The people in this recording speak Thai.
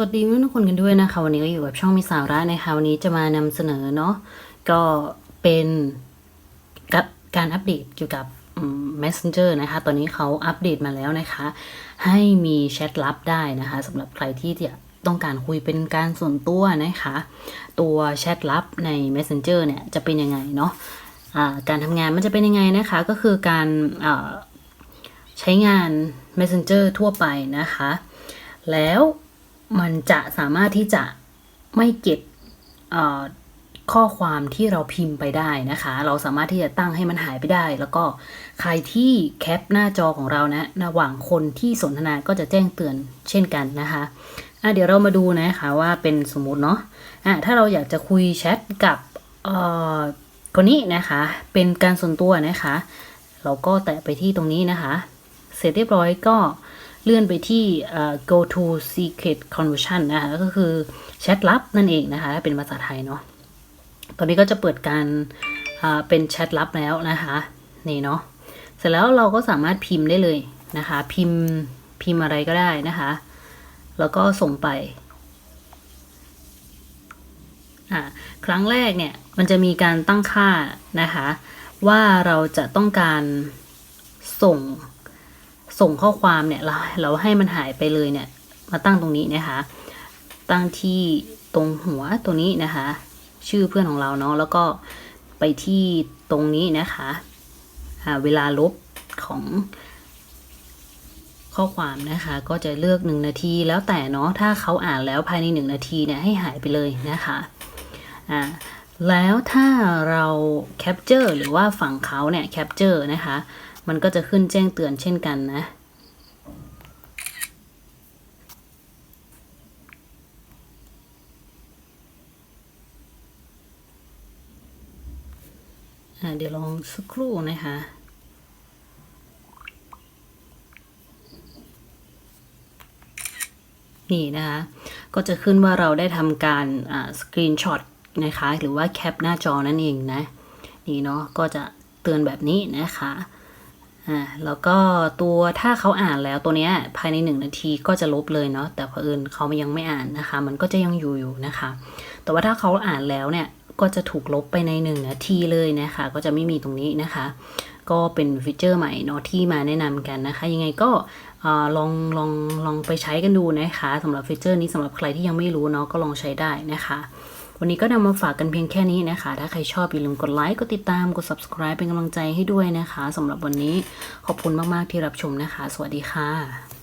วัสดีเพื่อนทุกคนกันด้วยนะคะ วันนี้ก็อยู่กับช่องมีสาระนะคะวันนี้จะมานำเสนอเนาะก็เป็นกับการอัปเดตเกี่ยวกับ Messenger นะคะ ตอนนี้เขาอัปเดตมาแล้วนะคะ ให้มีแชทลับได้นะคะสำหรับใครที่จะต้องการคุยเป็นการส่วนตัวนะคะ ตัวแชทลับใน Messenger เนี่ยจะเป็นยังไงเนาะอ่าการทำงานมันจะเป็นยังไงนะคะ ก็คือการใช้งาน Messenger ทั่วไปนะคะ แล้ว มันจะสามารถที่จะไม่เก็บข้อความที่เราพิมพ์ไปได้นะคะ เราสามารถที่จะตั้งให้มันหายไปได้ แล้วก็ใครที่แคปหน้าจอของเรานะระหว่างคนที่สนทนาก็จะแจ้งเตือนเช่นกันนะคะอะเดี๋ยวเรามาดูนะคะว่าเป็นสมมุติเนาะอะถ้าเราอยากจะคุยแชทกับเอ่อคนนี้นะคะ เป็นการส่วนตัวนะคะ เราก็แตะไปที่ตรงนี้นะคะ เสร็จเรียบร้อยก็ เลื่อนไปที่ go to secret conversion นะคะก็คือแชทลับนั่นเองนะคะเป็นภาษาไทยเนาะตอนนี้ก็จะเปิดการเป็นแชทลับแล้วนะคะนี่เนาะเสร็จแล้วเราก็สามารถพิมพ์ได้เลยนะคะ พิมพ์พิมพ์อะไรก็ได้นะคะ แล้วก็ส่งไปครั้งแรกเนี่ยมันจะมีการตั้งค่านะคะ ว่าเราจะต้องการส่ง ส่งข้อความเนี่ยเราเราให้มันหายไปเลยเนี่ย มาตั้งตรงนี้นะคะ ตั้งที่ตรงหัวตัวนี้นะคะ ชื่อเพื่อนของเราเนาะแล้วก็ไปที่ตรงนี้นะคะเวลาลบของข้อความนะคะ ก็จะเลือกหนึ่งนาที แล้วแต่เนาะถ้าเขาอ่านแล้วภายในหนึ่งนาทีเนี่ยให้หายไปเลยนะคะอ่าแล้วถ้าเราแคปเจอร์หรือว่าฝั่งเขาเนี่ยแคปเจอร์นะคะ มันก็จะขึ้นแจ้งเตือนเช่นกันนะ เดี๋ยวลองสักครู่นะคะนี่นะคะ ก็จะขึ้นว่าเราได้ทำการสกรีนช็อตนะคะ หรือว่าแคปหน้าจอนั่นเองนะ นี่เนาะ ก็จะเตือนแบบนี้นะคะ อ่าแล้วก็ตัวถ้าเขาอ่านแล้วตัวเนี้ยภายในหนึ่งนาทีก็จะลบเลยเนาะแต่เผอิญเขายังไม่อ่านนะคะ มันก็จะยังอยู่อยู่นะคะ แต่ว่าถ้าเขาอ่านแล้วเนี่ยก็จะถูกลบไปในหนึ่งนาทีเลยนะคะ ก็จะไม่มีตรงนี้นะคะ ก็เป็นฟีเจอร์ใหม่เนาะที่มาแนะนำกันนะคะ ยังไงก็อลองลองลองไปใช้กันดูนะคะสำหรับฟีเจอร์นี้สำหรับใครที่ยังไม่รู้เนาะก็ลองใช้ได้นะคะ วันนี้ก็นำมาฝากกันเพียงแค่นี้นะคะ ถ้าใครชอบอย่าลืมกดไลค์ กดติดตาม กด subscribe เป็นกำลังใจให้ด้วยนะคะสำหรับวันนี้ขอบคุณมาก ๆ ที่รับชมนะคะ สวัสดีค่ะ